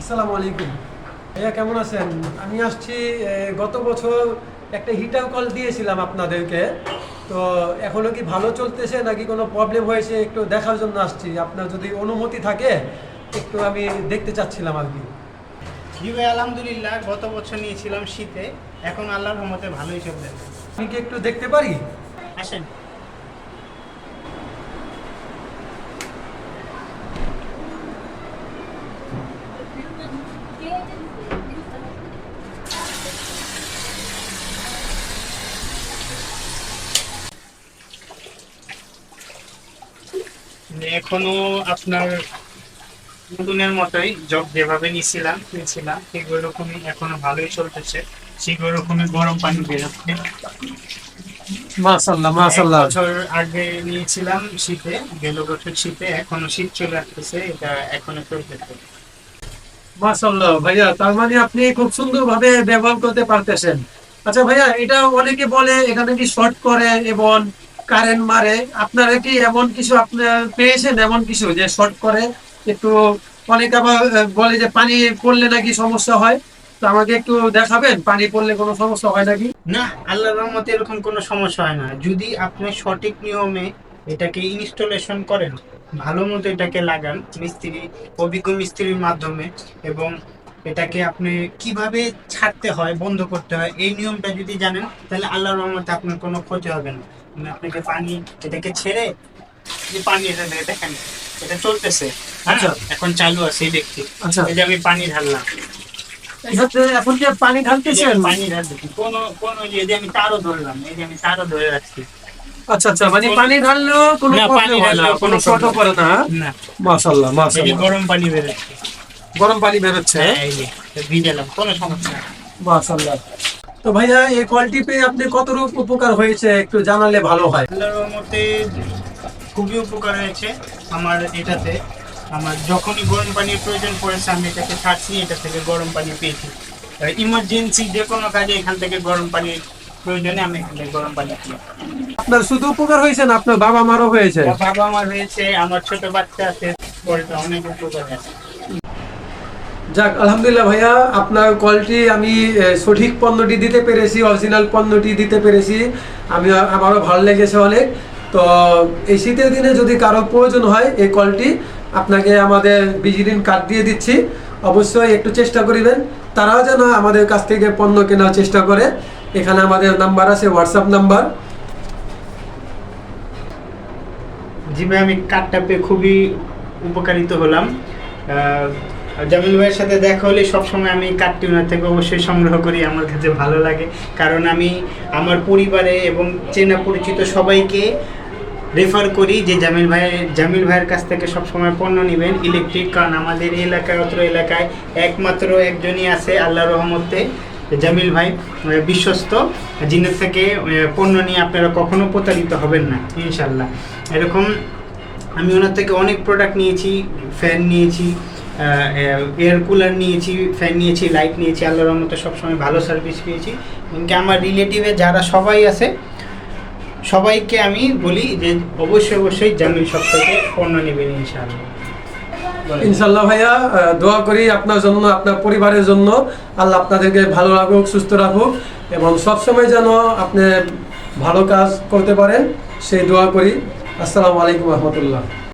আসসালামু আলাইকুম। ভাইয়া কেমন আছেন? আমি আসছি গত বছর একটা হিটার কল দিয়েছিলাম আপনাদেরকে। তো এখনও কি ভালো চলতেছে নাকি কোনো প্রবলেম হয়েছে একটু দেখার জন্য আসছি। আপনার যদি অনুমতি থাকে একটু আমি দেখতে চাচ্ছিলাম আর কি। জি ভাই আলহামদুলিল্লাহ গত বছর নিয়েছিলাম শীতে। এখন আল্লাহর রহমতে ভালোই চলবে আমি কি একটু দেখতে পারি? আসেন। এখনও আপনার নতুনের মতোই জব যেভাবে নিয়েছিলাম কিনছিলাম ঠিক ওই রকমই এখনও ভালোই চলতেছে। ওই রকমই গরম পানি বেরোচ্ছে মাশাল্লাহ এক বছর আগে নিয়েছিলাম শীতে গেল বছর শীতে এখনও শীত চলে আসতেছে এটা এখনও চলতেছে। মাশাল্লাহ ভাইয়া তার মানে আপনি খুব সুন্দরভাবে ব্যবহার করতে পারতেছেন। আচ্ছা ভাইয়া এটা অনেকে বলে কি শর্ট করে এবং কারেন্ট মারে। আপনারা কি এমন কিছু আপনার পেয়েছেন? এমন কিছু যে শর্ট করে? একটু অনেকে আবার বলে যে পানি পড়লে নাকি সমস্যা হয়। তো আমাকে একটু দেখাবেন, পানি পড়লে কোনো সমস্যা হয় নাকি? না, আল্লাহর রহমতে এরকম কোনো সমস্যা হয় না। যদি আপনি সঠিক নিয়মে এটাকে ইনস্টলেশন করেন, ভালো মতো এটাকে লাগান, মিস্ত্রি, অভিজ্ঞ মিস্ত্রির মাধ্যমে, এবং এটাকে আপনি কীভাবে ছাড়তে হয় বন্ধ করতে হয় এই নিয়মটা যদি জানেন তাহলে আল্লাহর রহমতে আপনার কোনো ক্ষতি হবে না। আমি আপনাকে পানি এটাকে ছেড়ে যে পানি এটা দেখেন এটা চলতেছে। আচ্ছা। আচ্ছা। এখন চালু আছে দেখছি আচ্ছা। এই যে আমি পানি ঢাললাম। এখন যে পানি ঢালতেছেন পানি ঢালতেছি কোনো কোনো এই যে আমি তারও ধরলাম এই যে আমি তারও ধরে রাখছি। আচ্ছা আচ্ছা মানে পানি ঢাললেও কোনো পানি হয় ঢাললেও কোনো করে না গরম পানি বেরোচ্ছে গরম পানি বেরোচ্ছে হ্যাঁ? কোনো সমস্যা মাশাআল্লাহ। তো ভাইয়া এই কোয়ালিটি পেয়ে আপনি কতটুকু উপকার হয়েছে একটু জানালে ভালো হয়। আল্লাহর রহমতে খুবই উপকার হয়েছে আমার এটাতে। আমার যখনই গরম পানির প্রয়োজন পড়েছে আমি এটাকে ছাড়ছি এটা থেকে গরম পানি পেয়েছি। ইমার্জেন্সি যে কোনো কাজে এখান থেকে গরম পানির প্রয়োজনে আমি এখান থেকে গরম পানি পাই আপনার শুধু উপকার হয়েছে না আপনার বাবা মারও হয়েছে? বাবা আমার হয়েছে আমার ছোট বাচ্চা আছে পরে অনেক উপকার আছে। যাক, আলহামদুলিল্লাহ ভাইয়া, আপনার কলটি আমি সঠিক পণ্যটি দিতে পেরেছি অরিজিনাল পণ্যটি দিতে পেরেছি। আমি আমারও ভালো লেগেছে অনেক। তো, এই শীতের দিনে যদি কারও প্রয়োজন হয় এই কলটি আপনাকে আমাদের বিজিরিন কার্ড দিয়ে দিচ্ছি। অবশ্যই একটু চেষ্টা করিবেন। তারাও যেন আমাদের কাছ থেকে পণ্য কেনার চেষ্টা করে। এখানে আমাদের নাম্বার আছে হোয়াটসঅ্যাপ নাম্বার জি ভাই, আমি কার্ডটা পেয়ে খুবই উপকারিত হলাম। জামিল ভাইয়ের সাথে দেখা হলে সবসময় আমি কার্ডটি ওনার থেকে অবশ্যই সংগ্রহ করি, আমার কাছে ভালো লাগে। কারণ আমি আমার পরিবারে এবং চেনা পরিচিত সবাইকে রেফার করি যে জামিল ভাই, জামিল ভাইয়ের কাছ থেকে সবসময় পণ্য নেবেন ইলেকট্রিক কারণ আমাদের এলাকায় অত্র এলাকায় একমাত্র একজনই আছে আল্লাহ রহমতে জামিল ভাই বিশ্বস্ত, যিনি থেকে পণ্য নিয়ে আপনারা কখনো প্রতারিত হবেন না ইনশাল্লাহ এরকম আমি ওনার থেকে অনেক প্রোডাক্ট নিয়েছি ফ্যান নিয়েছি এয়ার কুলার নিয়েছি ফ্যান নিয়েছি লাইট নিয়েছি, আল্লাহর রহমতে সবসময় ভালো সার্ভিস পেয়েছি। এমনকি আমার রিলেটিভে যারা সবাই আছে, সবাইকে আমি বলি যে অবশ্যই অবশ্যই জামিল সব থেকে পণ্য নেবেন ইনশাআল্লাহ। ইনশাল্লাহ ভাইয়া দোয়া করি আপনার জন্য, আপনার পরিবারের জন্য। আল্লাহ আপনাদেরকে ভালো রাখুক, সুস্থ রাখুক এবং সবসময় যেন আপনি ভালো কাজ করতে পারেন, সেই দোয়া করি। আসসালামু আলাইকুম রহমতুল্লাহ।